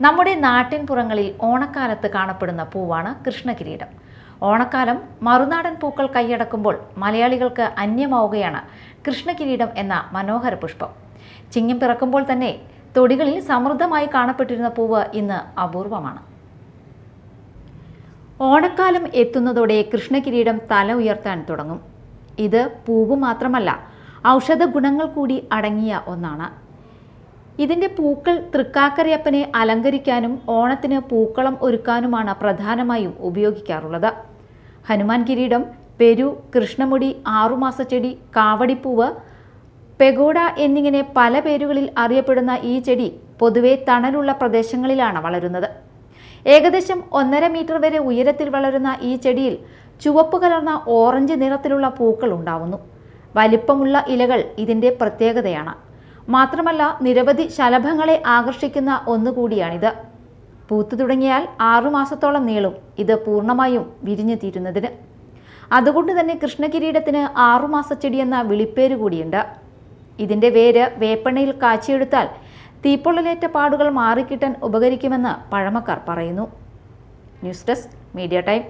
നമ്മുടെ നാട്ടിൻ പുറങ്ങളിൽ ഓണക്കാലത്ത് കാണപ്പെടുന്ന പൂവാണ് കൃഷ്ണകിരീടം. ഓണക്കാലം മറുനാടൻ പൂക്കൾ കൈയടക്കുമ്പോൾ മലയാളികൾക്ക് അന്യമാവുകയാണ് കൃഷ്ണകിരീടം എന്ന മനോഹര പുഷ്പം. ചിങ്ങം പിറക്കുമ്പോൾ തന്നെ തൊടികളിൽ സമൃദ്ധമായി കാണപ്പെട്ടിരുന്ന പൂവ് ഇന്ന് അപൂർവമാണ്. ഓണക്കാലം എത്തുന്നതോടെ കൃഷ്ണകിരീടം തല ഉയർത്താൻ തുടങ്ങും. ഇത് പൂവ് മാത്രമല്ല ഔഷധ ഗുണങ്ങൾ കൂടി അടങ്ങിയ ഒന്നാണ്. ഇതിന്റെ പൂക്കൾ തൃക്കാക്കരയപ്പനെ അലങ്കരിക്കാനും ഓണത്തിന് പൂക്കളം ഒരുക്കാനുമാണ് പ്രധാനമായും ഉപയോഗിക്കാറുള്ളത്. ഹനുമാൻ കിരീടം പെരു കൃഷ്ണമുടി ആറുമാസ ചെടി കാവടിപ്പൂവ് പെഗോഡ എന്നിങ്ങനെ പല പേരുകളിൽ അറിയപ്പെടുന്ന ഈ ചെടി പൊതുവെ തണലുള്ള പ്രദേശങ്ങളിലാണ് വളരുന്നത്. ഏകദേശം ഒന്നര മീറ്റർ വരെ ഉയരത്തിൽ വളരുന്ന ഈ ചെടിയിൽ ചുവപ്പ് കലർന്ന ഓറഞ്ച് നിറത്തിലുള്ള പൂക്കൾ ഉണ്ടാവുന്നു. വലിപ്പമുള്ള ഇലകൾ ഇതിന്റെ പ്രത്യേകതയാണ്. മാത്രമല്ല നിരവധി ശലഭങ്ങളെ ആകർഷിക്കുന്ന ഒന്നുകൂടിയാണിത്. പൂത്തു തുടങ്ങിയാൽ ആറുമാസത്തോളം നീളും ഇത് പൂർണമായും വിരിഞ്ഞു തീരുന്നതിന് അതുകൊണ്ട് തന്നെ കൃഷ്ണകിരീടത്തിന് ആറുമാസച്ചെടി എന്ന വിളിപ്പേര് കൂടിയുണ്ട്. ഇതിന്റെ വേര് വേപ്പെണ്ണയിൽ കാച്ചിയെടുത്താൽ തീപ്പൊള്ളലേറ്റ പാടുകൾ മാറിക്കിട്ടാൻ ഉപകരിക്കുമെന്ന് പഴമക്കാർ പറയുന്നു. News desk media time.